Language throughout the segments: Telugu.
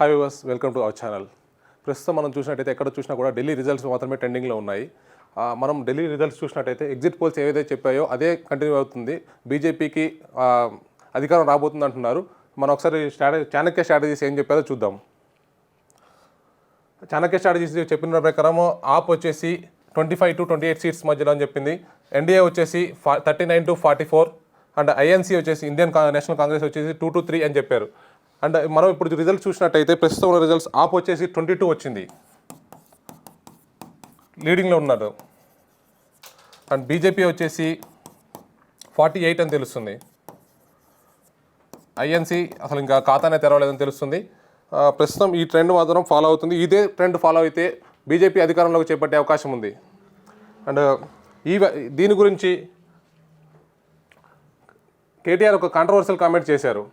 Hi viewers welcome to our channel ప్రస్తుతం మనం చూసినట్టయితే ఎక్కడ చూసినా కూడా ఢిల్లీ రిజల్ట్స్ మాత్రమే ట్రెండింగ్లో ఉన్నాయి. మనం ఢిల్లీ రిజల్ట్స్ చూసినట్టయితే ఎగ్జిట్ పోల్స్ ఏవైతే చెప్పాయో అదే కంటిన్యూ అవుతుంది. బీజేపీకి అధికారం రాబోతుంది అంటున్నారు. మనం ఒకసారి స్ట్రాటజీ చాణక్య స్ట్రాటజీస్ ఏం చెప్పారో చూద్దాం. చాణక్య స్ట్రాటజీస్ చెప్పిన ప్రకారం ఆప్ వచ్చేసి twenty five to twenty eight seats మధ్యలో అని చెప్పింది. ఎన్డీఏ వచ్చేసి ఫా thirty nine to forty four and INC వచ్చేసి ఇండియన్ కా- నేషనల్ కాంగ్రెస్ వచ్చేసి టూ టు త్రీ అని చెప్పారు. అండ్ మనం ఇప్పుడు రిజల్ట్స్ చూసినట్టయితే ప్రస్తుతం ఉన్న రిజల్ట్స్ ఆప్ వచ్చేసి ట్వంటీ టూ వచ్చింది. లీడింగ్లో ఉన్నారు. అండ్ బీజేపీ వచ్చేసి ఫార్టీ ఎయిట్ అని తెలుస్తుంది. ఐఎన్సీ అసలు ఇంకా ఖాతానే తెరవలేదని తెలుస్తుంది. ప్రస్తుతం ఈ ట్రెండ్ మాత్రం ఫాలో అవుతుంది. ఇదే ట్రెండ్ ఫాలో అయితే బీజేపీ అధికారంలోకి చేపట్టే అవకాశం ఉంది. అండ్ ఈ దీని గురించి కేటీఆర్ ఒక కాంట్రవర్షియల్ కామెంట్ చేశారు.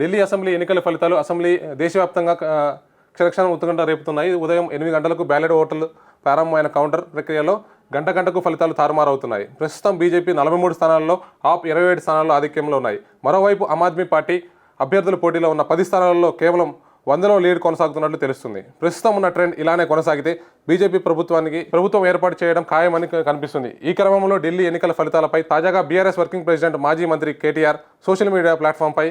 ఢిల్లీ అసెంబ్లీ ఎన్నికల ఫలితాలు అసెంబ్లీ దేశవ్యాప్తంగా క్షణక్షణం ఉత్కంఠ రేపుతున్నాయి. ఉదయం ఎనిమిది గంటలకు బ్యాలెట్ ఓటర్లు ప్రారంభమైన కౌంటర్ ప్రక్రియలో గంట గంటకు ఫలితాలు తారుమారవుతున్నాయి. ప్రస్తుతం బీజేపీ నలభై మూడు స్థానాల్లో ఆప్ ఇరవై ఏడు స్థానాల్లో ఆధిక్యంలో ఉన్నాయి. మరోవైపు ఆమ్ ఆద్మీ పార్టీ అభ్యర్థుల పోటీలో ఉన్న పది స్థానాల్లో కేవలం వందలో లీడ్ కొనసాగుతున్నట్లు తెలుస్తుంది. ప్రస్తుతం ఉన్న ట్రెండ్ ఇలానే కొనసాగితే బీజేపీ ప్రభుత్వానికి ప్రభుత్వం ఏర్పాటు చేయడం ఖాయమని కనిపిస్తుంది. ఈ క్రమంలో ఢిల్లీ ఎన్నికల ఫలితాలపై తాజాగా బీఆర్ఎస్ వర్కింగ్ ప్రెసిడెంట్ మాజీ మంత్రి కేటీఆర్ సోషల్ మీడియా ప్లాట్ఫామ్పై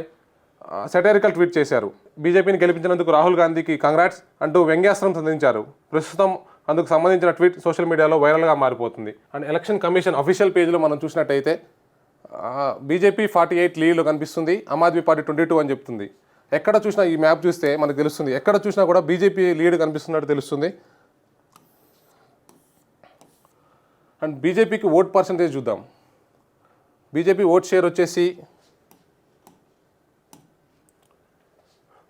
సెటరికల్ ట్వీట్ చేశారు. బీజేపీని గెలిపించినందుకు రాహుల్ గాంధీకి కంగ్రాట్స్ అంటూ వ్యంగ్యాస్త్రం సంధించారు. ప్రస్తుతం అందుకు సంబంధించిన ట్వీట్ సోషల్ మీడియాలో వైరల్గా మారిపోతుంది. అండ్ ఎలక్షన్ కమిషన్ అఫీషియల్ పేజ్లో మనం చూసినట్టయితే బీజేపీ ఫార్టీ ఎయిట్ లీడ్లో కనిపిస్తుంది Aam Aadmi party twenty two అని చెప్తుంది. ఎక్కడ చూసినా ఈ మ్యాప్ చూస్తే మనకు తెలుస్తుంది. ఎక్కడ చూసినా కూడా బీజేపీ లీడ్ కనిపిస్తున్నట్టు తెలుస్తుంది. అండ్ బీజేపీకి ఓట్ పర్సంటేజ్ చూద్దాం. బీజేపీ ఓట్ షేర్ వచ్చేసి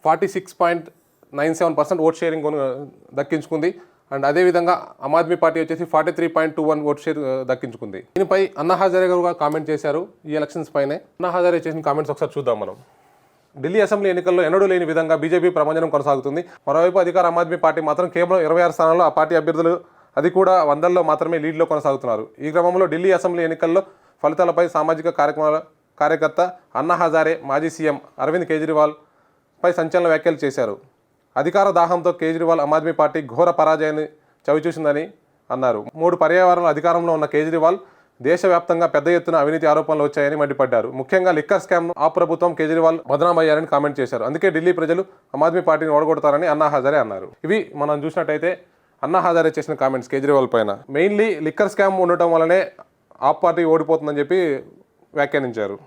forty six point nine seven percent vote sharing కొను- దక్కించుకుంది. అండ్ అదేవిధంగా ఆమ్ ఆద్మీ పార్టీ వచ్చేసి forty three point two one vote share దక్కించుకుంది. దీనిపై అన్నా హజారే గారు కామెంట్ చేశారు ఈ ఎలక్షన్స్ పైనే. అన్నా హజారే చేసిన కామెంట్స్ ఒకసారి చూద్దాం మనం. ఢిల్లీ అసెంబ్లీ ఎన్నికల్లో ఎన్నడూ లేని విధంగా బీజేపీ ప్రపంచం కొనసాగుతుంది. మరోవైపు అధికార ఆమ్ ఆద్మీ పార్టీ మాత్రం కేవలం ఇరవై ఆరు స్థానాల్లో ఆ పార్టీ అభ్యర్థులు అది కూడా వందల్లో మాత్రమే లీడ్లో కొనసాగుతున్నారు. ఈ క్రమంలో ఢిల్లీ అసెంబ్లీ ఎన్నికల్లో ఫలితాలపై సామాజిక కార్యక్రమాల కార్యకర్త అన్నా హజారే మాజీ సీఎం అరవింద్ కేజ్రీవాల్ పై సంచలన వ్యాఖ్యలు చేశారు. అధికార దాహంతో కేజ్రీవాల్ ఆమ్ ఆద్మీ పార్టీ ఘోర పరాజయాన్ని చవిచూసిందని అన్నారు. మూడు పర్యావరణ అధికారంలో ఉన్న కేజ్రీవాల్ దేశవ్యాప్తంగా పెద్ద ఎత్తున అవినీతి ఆరోపణలు వచ్చాయని మండిపడ్డారు. ముఖ్యంగా లిక్కర్ స్కామ్ ఆ ప్రభుత్వం కేజ్రీవాల్ బదనామయ్యారని కామెంట్ చేశారు. అందుకే ఢిల్లీ ప్రజలు ఆమ్ ఆద్మీ పార్టీని ఓడగొడతారని అన్నా హజారే అన్నారు. ఇవి మనం చూసినట్టయితే అన్నా హజారే చేసిన కామెంట్స్ కేజ్రీవాల్ పైన. మెయిన్లీ లిక్కర్ స్కామ్ ఉండటం వల్లనే ఆ పార్టీ ఓడిపోతుందని చెప్పి వ్యాఖ్యానించారు.